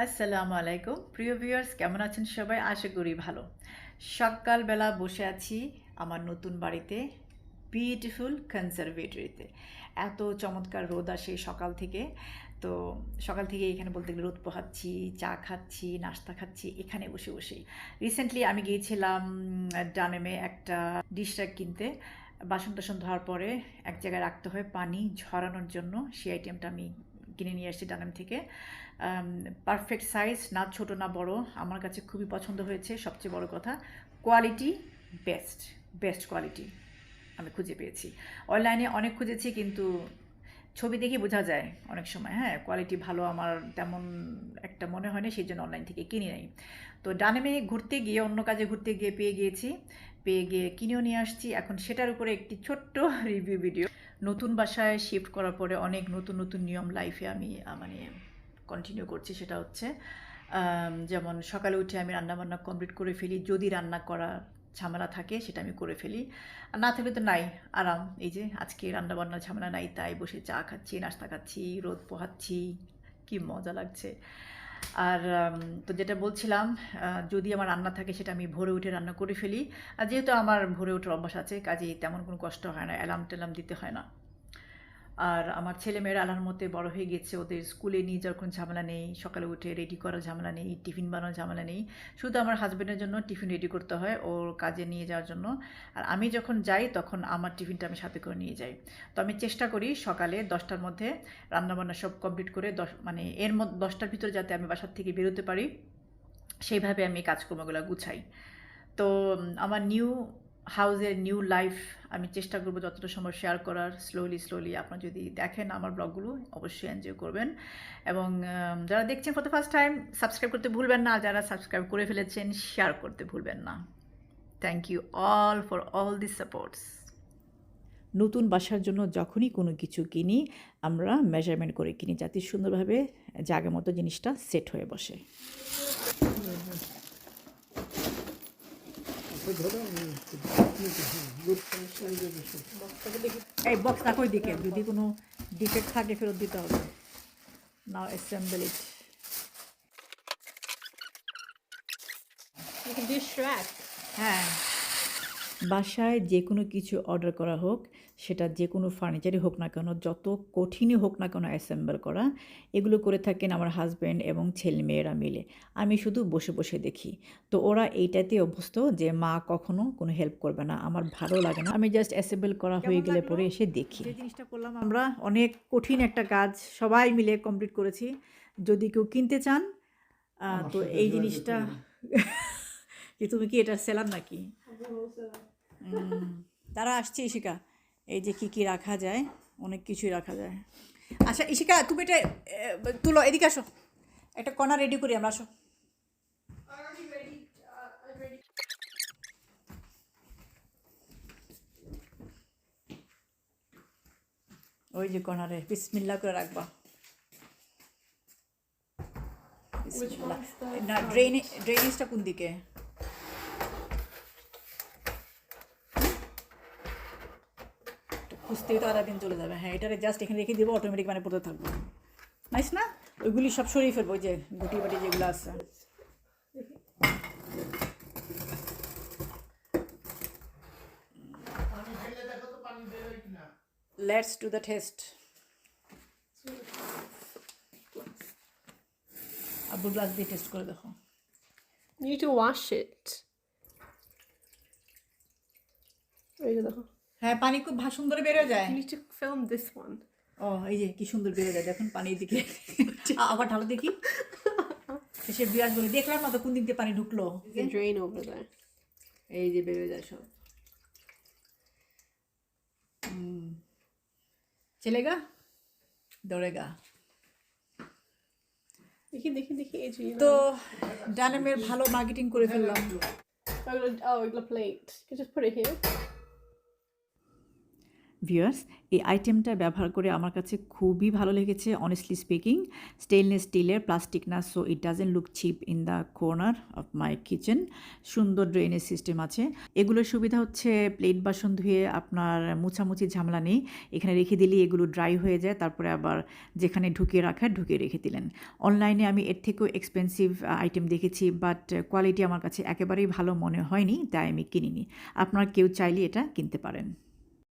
আসসালামু আলাইকুম। প্রিয় ভিউয়ার্স, কেমন আছেন সবাই? আশা করি ভালো। সকালবেলা বসে আছি আমার নতুন বাড়িতে বিউটিফুল কনজারভেটরিতে এত চমৎকার রোদ আসে সকাল থেকে। তো সকাল থেকে এখানে বলতে গেলে রোদ পোহাচ্ছি, চা খাচ্ছি, নাস্তা খাচ্ছি, এখানে বসে বসেই। রিসেন্টলি আমি গিয়েছিলাম ডানেমে একটা ডিশ র্যাক কিনতে। বাসন টাসন ধোয়ার পরে এক জায়গায় রাখতে হয় পানি ঝরানোর জন্য। সেই আইটেমটা আমি কিনে নিয়ে আসছি ডানেম থেকে। পারফেক্ট সাইজ না ছোট না বড়, আমার কাছে খুবই পছন্দ হয়েছে, সবচেয়ে বড় কথা। কোয়ালিটি বেস্ট বেস্ট কোয়ালিটি আমি খুঁজে পেয়েছি। অনলাইনে অনেক খুঁজেছি, কিন্তু ছবি দেখে বোঝা যায় অনেক সময় হ্যাঁ? কোয়ালিটি ভালো আমার তেমন একটা মনে হয় না, সেই জন্য অনলাইন থেকে কিনে নেই। তো ডানেমে ঘুরতে গিয়ে, অন্য কাজে ঘুরতে গিয়ে পেয়ে গিয়েছি, পেয়ে গিয়ে কিনেও নিয়ে আসছি। এখন সেটার উপরে একটি ছোট্ট রিভিউ ভিডিও নতুন বাসায় শিফট করার পরে অনেক নতুন নতুন নিয়ম লাইফে আমি মানে কন্টিনিউ করছি সেটা হচ্ছে যেমন সকালে উঠে আমি রান্নাবান্না কমপ্লিট করে ফেলি, যদি রান্না করা ঝামেলা থাকে সেটা আমি করে ফেলি। আর না থাকলে তো নাই, আরাম। এই যে আজকে রান্নাবান্না ঝামেলা নাই, তাই বসে চা খাচ্ছি, নাস্তা খাচ্ছি, রোদ পোহাচ্ছি, কি মজা লাগছে। আর তো যেটা বলছিলাম যদি আমার রান্না থাকে সেটা আমি ভোরে উঠে রান্না করে ফেলি। আর যেহেতু আমার ভোরে ওঠার অভ্যাস আছে, কাজেই তেমন কোনো কষ্ট হয় না অ্যালার্ম টেলার্ম দিতে হয় না। আর আমার ছেলেমেয়েরা আল্লাহর মতে বড় হয়ে গেছে। ওদের স্কুলে নিয়ে যাওয়ার কোনো ঝামেলা নেই। সকালে উঠে রেডি করার ঝামেলা নেই। টিফিন বানানোর ঝামেলা নেই। শুধু আমার হাজব্যান্ডের জন্য টিফিন রেডি করতে হয় ওর কাজে নিয়ে যাওয়ার জন্য। আর আমি যখন যাই তখন আমার টিফিনটা আমি সাথে করে নিয়ে যাই। তো আমি চেষ্টা করি সকালে দশটার মধ্যে রান্নাবান্না সব কমপ্লিট করে দশ মানে এর মধ্যে দশটার ভিতরে যাতে আমি বাসার থেকে বেরোতে পারি, সেইভাবে আমি কাজকর্মগুলো গুছাই। তো আমার নিউ হাউজের নিউ লাইফ আমি চেষ্টা করব যতটা সময় শেয়ার করার স্লোলি স্লোলি আপনারা যদি দেখেন আমার ব্লগগুলো, অবশ্যই এনজয় করবেন। এবং যারা দেখছেন for the first time subscribe করতে ভুলবেন না, যারা সাবস্ক্রাইব করে ফেলেছেন শেয়ার করতে ভুলবেন না। Thank you all for all this supports নতুন বাসার জন্য যখনই কোনো কিছু কিনি, আমরা মেজারমেন্ট করে কিনি, যাতে সুন্দরভাবে জায়গা মতো জিনিসটা সেট হয়ে বসে। এই বক্সটা কই দিকে? যদি কোনো ডিফেক্ট থাকে ফেরত দিতে হবে। Now assemble it. হ্যাঁ। বাসায় যে কোনো কিছু অর্ডার করা হোক সেটা যে কোনো ফার্নিচারই হোক না কেন যত কঠিনই হোক না কেন অ্যাসেম্বল করা এগুলো করে থাকেন আমার হাজব্যান্ড এবং ছেলেমেয়েরা মিলে। আমি শুধু বসে বসে দেখি। তো ওরা এইটাতে অভ্যস্ত যে মা কখনো কোনো হেল্প করবে না আমার ভালো লাগে না। আমি জাস্ট অ্যাসেম্বল করা হয়ে গেলে পরে এসে দেখি। যে জিনিসটা করলাম আমরা অনেক কঠিন একটা কাজ সবাই মিলে কমপ্লিট করেছি। যদি কেউ কিনতে চান তো এই জিনিসটা কি তুমি কি এটা সেলার নাকি? তারা আসছে ইশিকা এই যে কি কি রাখা যায়, অনেক কিছুই রাখা যায়। আচ্ছা ইশিকা তুমি এটা তুলো, এদিকে আসো। একটা কর্নার রেডি করি, আমরা আসো। ওই যে কর্নারে বিসমিল্লা করে রাখবা। না ড্রেনে ড্রেনেজটা কোন দিকে? খুঁজতেই তো আধা দিন চলে যাবে। হ্যাঁ এটারে জাস্ট এখানে রেখে দিব অটোমেটিক মানে পড়তে থাকব। নাইস না? ওইগুলি সব সরিয়ে ফেলব যে গুটি বাটি যেগুলো আছে। লেটস টু দ্য টেস্ট আব্বু গ্লাস দিয়ে টেস্ট করে দেখো। Need to wash it. এই যে দেখো। হ্যাঁ পানি খুব সুন্দর বেরো যায় You need to film this one. ও এই যে কি সুন্দর বেরো যায় দেখুন পানির দিকে আবার ঢালো দেখি সে বিরাজ বলে দেখলাম না তো কোন দিক দিয়ে পানি ঢুকলো The drain over there. এই যে বেরোয় যায় সব হুম। চলেগা দৌড়েগা দেখি দেখি দেখি এই যে তো ডানেমের ভালো মার্কেটিং করে ফেললাম Oh, এগুলো- oh, এগুলো plate. You can just put it here. Viewers এই আইটেমটা ব্যবহার করে আমার কাছে খুবই ভালো লেগেছে অনেস্টলি স্পিকিং স্টেনলেস স্টিলের প্লাস্টিক না so it doesn't look cheap in the corner of my kitchen সুন্দর ড্রেনেজ সিস্টেম আছে। এগুলোর সুবিধা হচ্ছে প্লেট বাসন ধুয়ে আপনার মুছামুছি ঝামেলা নেই। এখানে রেখে দিলেই এগুলো ড্রাই হয়ে যায়, তারপরে আবার যেখানে ঢুকিয়ে রাখার, ঢুকিয়ে রেখে দিলেন। অনলাইনে আমি এর থেকেও এক্সপেন্সিভ আইটেম দেখেছি বাট কোয়ালিটি আমার কাছে একেবারেই ভালো মনে হয়নি, তাই আমি কিনিনি। আপনার কেউ চাইলে এটা কিনতে পারেন।